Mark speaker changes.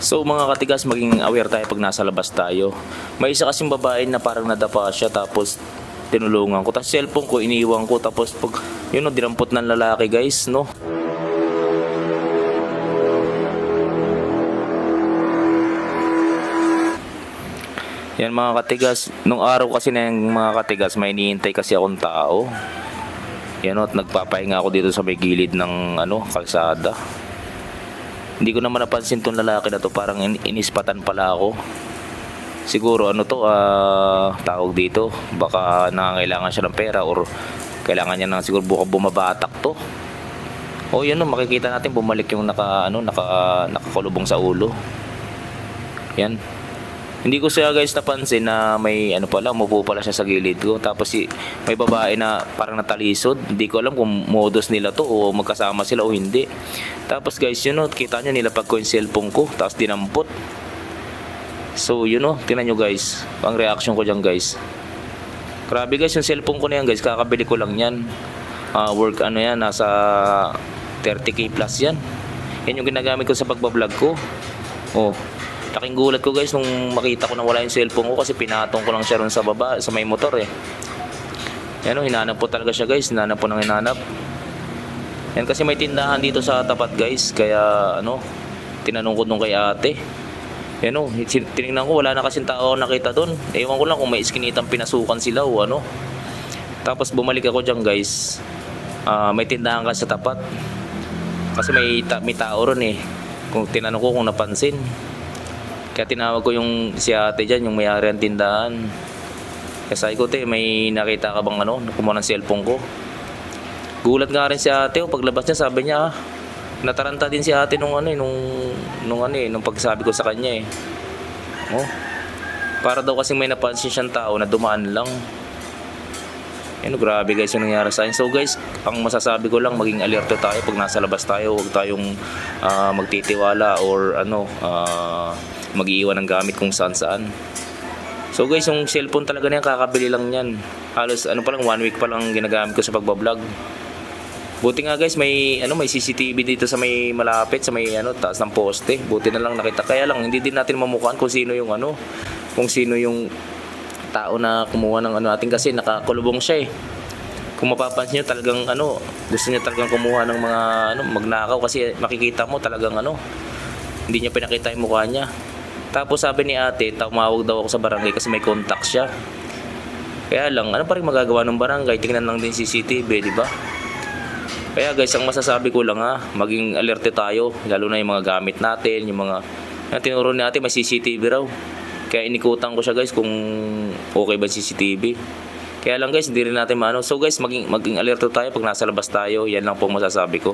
Speaker 1: So mga katigas, maging aware tayo pag nasa labas tayo. May isa kasing babae na parang nadapa siya tapos tinulungan ko. Tapos cellphone ko, iniiwan ko. Tapos pag, yun o, dinampot ng lalaki guys, no? Yan mga katigas, nung araw kasi na yung mga katigas, may iniintay kasi akong tao. Yan o, at nagpapahinga ako dito sa may gilid ng ano, kalsada. Hindi ko naman napansin tong lalaki na to, parang in- inispatan pala ako. Siguro ano to, ah, tawag dito, baka nangangailangan siya ng pera or kailangan niya ng siguro buka bumabatak to. O yan o, makikita natin bumalik yung naka, ano, naka, nakakulubong sa ulo. Yan. Hindi ko siya guys napansin na may ano pala, umupo pala siya sa gilid ko. Tapos si, may babae na parang natalisod. Hindi ko alam kung modus nila to o magkasama sila o hindi. Tapos guys, yun o, kita nyo nilapag ko yung cellphone ko. Tapos dinampot. So yun o, tinan nyo guys. Ang reaction ko dyan guys. Grabe guys, yung cellphone ko na yan guys. Kakabili ko lang yan. Ah, work ano yan, nasa 30k plus yan. Yan yung ginagamit ko sa pagbablog ko. Oh, Laking gulat ko guys nung makita ko na wala yung cellphone ko kasi pinatong ko lang siya ron sa baba, sa may motor eh. Yan o, hinanap po talaga siya guys, hinanap po ng hinanap. Yan kasi may tindahan dito sa tapat guys, kaya ano, tinanong ko nung kay ate. Yan o, sin- tinignan ko, wala na kasing tao nakita doon. Ewan ko lang kung may iskinitang pinasukan sila o ano. Tapos bumalik ako dyan guys, Ah, may tindahan ka sa tapat. Kasi may, ta- may tao ron eh. Kung tinanong ko kung napansin. Kaya tinawag ko yung si ate dyan, yung may-ari ng tindahan. Kaya sabi ko, te, may nakita ka bang ano, kumuha ng cellphone ko. Gulat nga rin si ate, oh, paglabas niya, sabi niya, ah, nataranta din si ate nung ano eh, nung, nung ano eh, nung pagsabi ko sa kanya eh. Oh, para daw kasing may napansin siyang tao na dumaan lang. Ano, grabe guys yung nangyari sa akin. So guys, ang masasabi ko lang, maging alerto tayo pag nasa labas tayo. Huwag tayong ah, magtitiwala or ano, ah, mag-iiwan ng gamit kung saan saan. So guys, yung cellphone talaga niyan, kakabili lang yan. Halos ano pa lang, one week pa lang ginagamit ko sa pagbablog. Buti nga guys, may ano may CCTV dito sa may malapit sa may ano taas ng poste. Buti na lang nakita. Kaya lang hindi din natin mamukhaan kung sino yung ano, kung sino yung tao na kumuha ng ano natin kasi nakakulubong siya eh. Kung mapapansin nyo talagang ano, gusto niya talagang kumuha ng mga ano, magnakaw kasi makikita mo talagang ano, hindi niya pinakita yung mukha niya. Tapos sabi ni ate, tumawag daw ako sa barangay kasi may contact siya. Kaya lang, ano pa rin magagawa ng barangay? Tingnan lang din CCTV, di ba? Kaya guys, ang masasabi ko lang ha, maging alerte tayo, lalo na yung mga gamit natin, yung mga, yung tinuro natin may CCTV raw. Kaya inikutan ko siya guys kung okay ba CCTV. Kaya lang guys, hindi rin natin maano. So guys, maging, maging alerto tayo pag nasa labas tayo. Yan lang po masasabi ko.